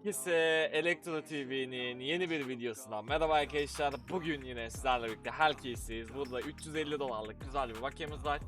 Herkese Elektro TV'nin yeni bir videosundan merhaba arkadaşlar. Bugün yine sizlerle birlikte herkesiyiz. Burada 350 dolarlık güzel bir bakiyemiz var.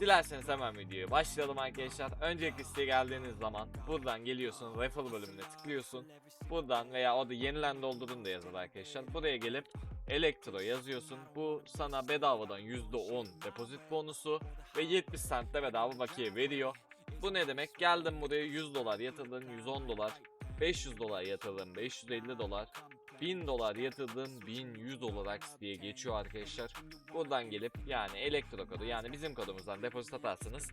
Dilerseniz hemen videoya başlayalım arkadaşlar. Öncelikle siteye geldiğiniz zaman buradan geliyorsun, refill bölümüne tıklıyorsun. Buradan veya orada yenilen doldurun da yazar arkadaşlar. Buraya gelip Elektro yazıyorsun. Bu sana bedavadan %10 depozit bonusu ve 70 cent de bedava bakiye veriyor. Bu ne demek? Geldim buraya 100 dolar yatırdın 110 dolar 500 dolar yatırdın 550 dolar 1000 dolar yatırdın 1100 olarak diye geçiyor arkadaşlar. Buradan gelip yani elektro kodu yani bizim kodumuzdan depozit atarsınız.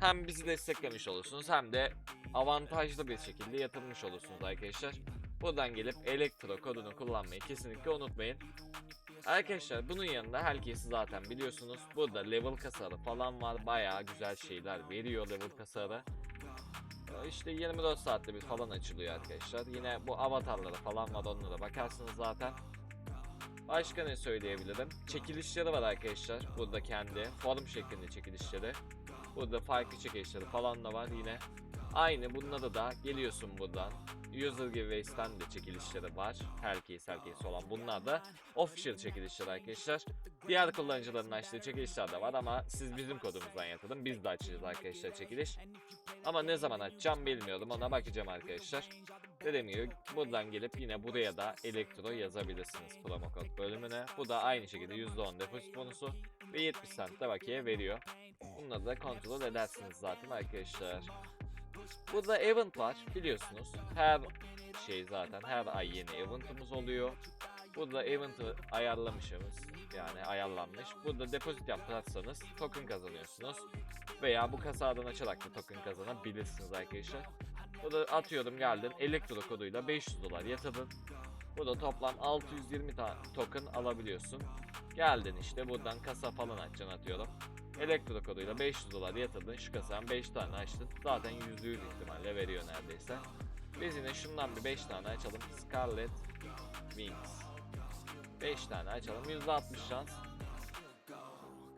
Hem bizi desteklemiş olursunuz hem de avantajlı bir şekilde yatırmış olursunuz arkadaşlar. Buradan gelip elektro kodunu kullanmayı kesinlikle unutmayın. Arkadaşlar bunun yanında herkesi zaten biliyorsunuz. Burada level kasarı falan var. Bayağı güzel şeyler veriyor level kasarı. İşte 24 saatte bir falan açılıyor arkadaşlar. Yine bu avatarlara falan var onlara bakarsınız zaten. Başka ne söyleyebilirim? Çekilişleri var arkadaşlar. Burada kendi form şeklinde çekilişleri. Burada farklı çekilişleri falan da var yine. Aynı bunlarda da geliyorsun buradan. User Giveaways'ten de çekilişleri var. Herkes herkes olan. Bunlar da official çekilişler arkadaşlar. Diğer kullanıcıların açtığı çekilişler de var ama siz bizim kodumuzdan yatırın. Biz de açacağız arkadaşlar çekiliş. Ama ne zaman açacağım bilmiyorum. Ona bakacağım arkadaşlar. Dediğim gibi buradan gelip yine buraya da elektro yazabilirsiniz promo kod bölümüne. Bu da aynı şekilde %10 depozit bonusu ve 70 cent de bakiye veriyor. Bunları da kontrol edersiniz zaten arkadaşlar. Burada event var biliyorsunuz. Her şey zaten her ay yeni eventımız oluyor. Burada event'ı ayarlamışız. Yani ayarlanmış. Burada depozit yaparsanız token kazanıyorsunuz. Veya bu kasadan açarak da token kazanabilirsiniz arkadaşlar. Burada atıyorum geldin elektro koduyla 500 dolar yatırdın. Burada toplam 620 tane token alabiliyorsun. Geldin işte buradan kasa falan açacaksın atıyorum. Elektro koduyla 500 dolar yatırdın şu kasadan 5 tane açtın. Zaten %100 ihtimalle veriyor neredeyse. Biz yine şundan bir 5 tane açalım. Scarlet Wings. 5 tane açalım. %60 şans.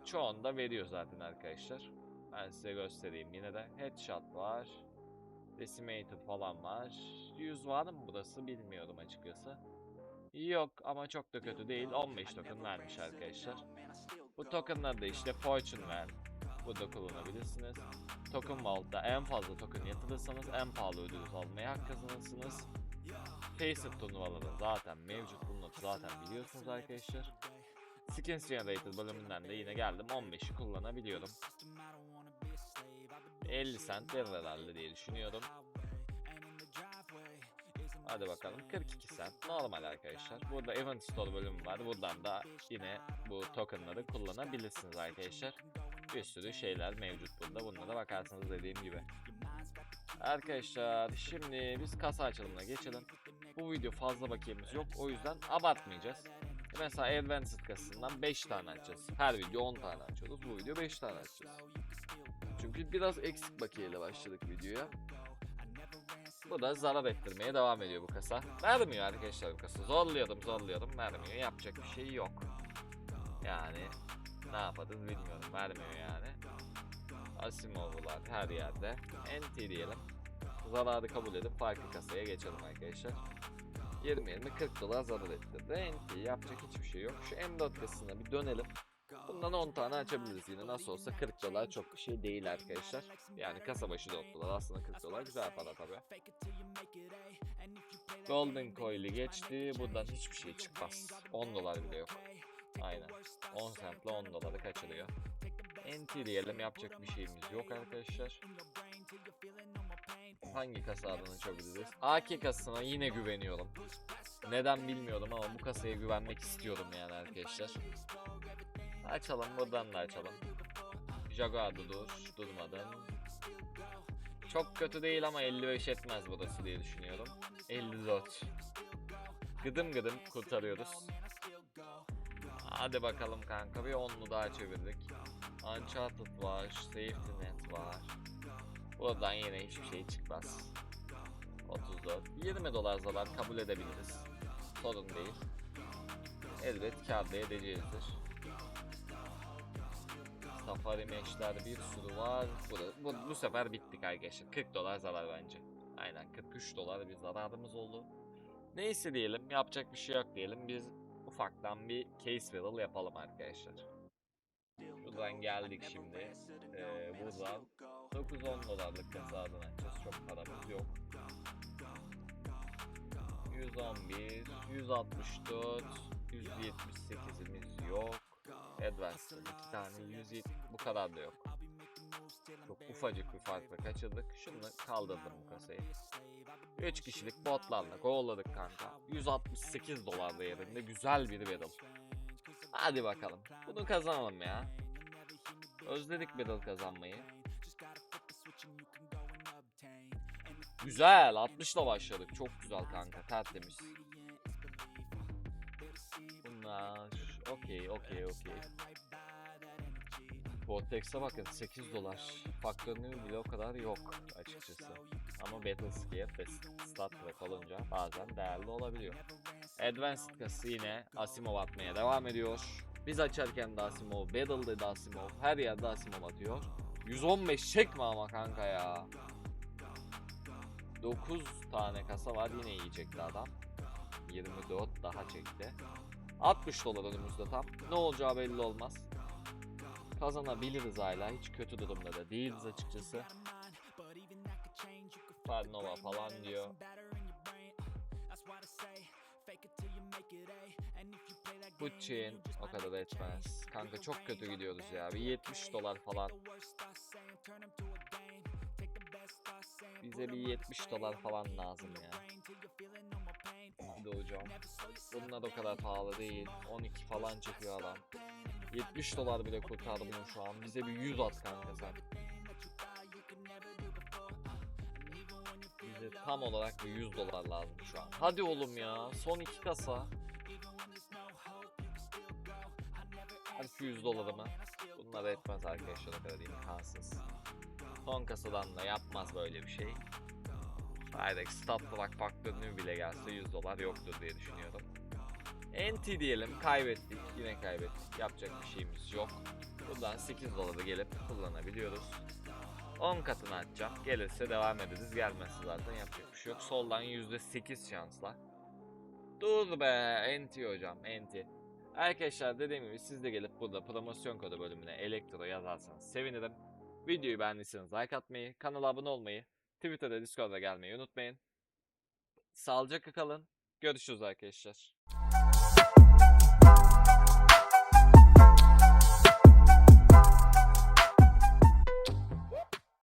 Çoğunda veriyor zaten arkadaşlar. Ben size göstereyim yine de. Headshot var. Decimated falan var. 100 var mı burası bilmiyorum açıkçası. Yok ama çok da kötü değil. 15 token vermiş arkadaşlar. Bu tokenları da işte Fortune ver. Burada kullanabilirsiniz. Token Vault'ta en fazla token yatırırsanız en pahalı ödül almaya hak kazanırsınız. Faceit turnuvaları zaten mevcut. Bunu zaten biliyorsunuz arkadaşlar. Skins Generated bölümünden de yine geldim. 15'i kullanabiliyorum. 50 cent verir diye düşünüyorum. Hadi bakalım 42 cent normal arkadaşlar. Burada Event Store bölümü var. Buradan da yine bu tokenları kullanabilirsiniz arkadaşlar. Bir sürü şeyler mevcut burada. Bunlara bakarsınız dediğim gibi. Arkadaşlar şimdi biz kasa açılımına geçelim. Bu video fazla bakiyemiz yok. O yüzden abartmayacağız. Mesela Advanced kasasından 5 tane açacağız. Her video 10 tane açıyoruz. Bu video 5 tane açacağız. Çünkü biraz eksik bakiyeyle başladık videoya. Bu da zarar ettirmeye devam ediyor bu kasa. Vermiyor arkadaşlar bu kasa. Zorluyorum zorluyorum vermiyor. Yapacak bir şey yok. Yani ne yaparız bilmiyorum. Vermiyor yani. Asimov'lar her yerde. NT diyelim. Zararı kabul edip farklı kasaya geçelim arkadaşlar. 20-20-40 dolar zarar ettirdi. NT yapacak hiçbir şey yok. Şu M4 kasasına bir dönelim. Bundan 10 tane açabiliriz yine. Nasıl olsa 40 dolar çok bir şey değil arkadaşlar. Yani kasa başı 4 dolar. Aslında 40 dolar güzel para tabi. Golden Coil'i geçti. Buradan hiçbir şey çıkmaz. 10 dolar bile yok. Aynen. 10 centle 10 doları kaçırıyor. NT diyelim yapacak bir şeyimiz yok arkadaşlar. Hangi kasa adını açabiliriz? AK kasasına yine güveniyorum. Neden bilmiyorum ama bu kasaya güvenmek istiyorum yani arkadaşlar. Açalım buradan da açalım. Jaguar'da dur. Durmadın. Çok kötü değil ama 55 etmez burası diye düşünüyorum. 54. Gıdım gıdım kurtarıyoruz. Hadi bakalım kanka bir onlu daha çevirdik. Uncharted var, Safety Net var. Buradan yine hiçbir şey çıkmaz. 34. 20 dolar zarar kabul edebiliriz. Sorun değil. Elbet kâr da edeceğizdir. Safari meşler bir sürü var. Bu, bu, bu sefer bittik arkadaşlar. 40 dolar zarar bence. Aynen 43 dolar bir zararımız oldu. Neyse diyelim yapacak bir şey yok diyelim. Biz ufaktan bir case battle yapalım arkadaşlar. Şuradan geldik şimdi. Ee, buradan 9-10 dolarlık kasadan açacağız. Çok paramız yok. 111, 164, 178'imiz yok. Advance'ın iki tane 170 bu kadar da yok. Çok ufacık bir farkla kaçırdık. Şunu kaldırdım bu kasayı. 3 kişilik botlarla kovaladık kanka. 168 dolar değerinde güzel bir battle. Hadi bakalım. Bunu kazanalım ya. Özledik battle kazanmayı. Güzel. 60'la başladık. Çok güzel kanka. Tertemiz. Bunlar okey okey okey. Vortex'e bakın 8 dolar. Faktörünün bile o kadar yok açıkçası. Ama Battle Skip ve Stat Track olunca bazen değerli olabiliyor. Advanced kası yine Asimov atmaya devam ediyor. Biz açarken de Asimov, Battle'da da Asimov, her yerde Asimov atıyor. 115 çekme ama kanka ya. 9 tane kasa var yine yiyecekti adam. 24 daha çekti. 60 dolar önümüzde tam. Ne olacağı belli olmaz. Kazanabiliriz hala. Hiç kötü durumda da değiliz açıkçası. Farnova falan diyor. Chain o kadar da etmez. Kanka çok kötü gidiyoruz ya. Bir 70 dolar falan. Bize bir 70 dolar falan lazım ya. Hadi hocam. Bunlar o kadar pahalı değil. 12 falan çekiyor adam. 70 dolar bile kurtarmıyor şu an. Bize bir 100 at kanka sen. Bize tam olarak bir 100 dolar lazım şu an. Hadi oğlum ya. Son iki kasa. Şu 100 dolarımı. Bunlar etmez arkadaşlar o kadar imkansız. Son kasadan da yapmaz böyle bir şey. Hayır, stat plak faktörünü bile gelse 100 dolar yoktur diye düşünüyorum. NT diyelim kaybettik yine kaybettik yapacak bir şeyimiz yok. Buradan 8 doları gelip kullanabiliyoruz. 10 katını açacağım. Gelirse devam ederiz. Gelmezse zaten yapacak bir şey yok. Soldan %8 şansla. Dur be NT hocam NT. Arkadaşlar dediğim gibi siz de gelip burada promosyon kodu bölümüne elektro yazarsanız sevinirim. Videoyu beğendiyseniz like atmayı, kanala abone olmayı, Twitter'da Discord'a gelmeyi unutmayın. Sağlıcakla kalın. Görüşürüz arkadaşlar.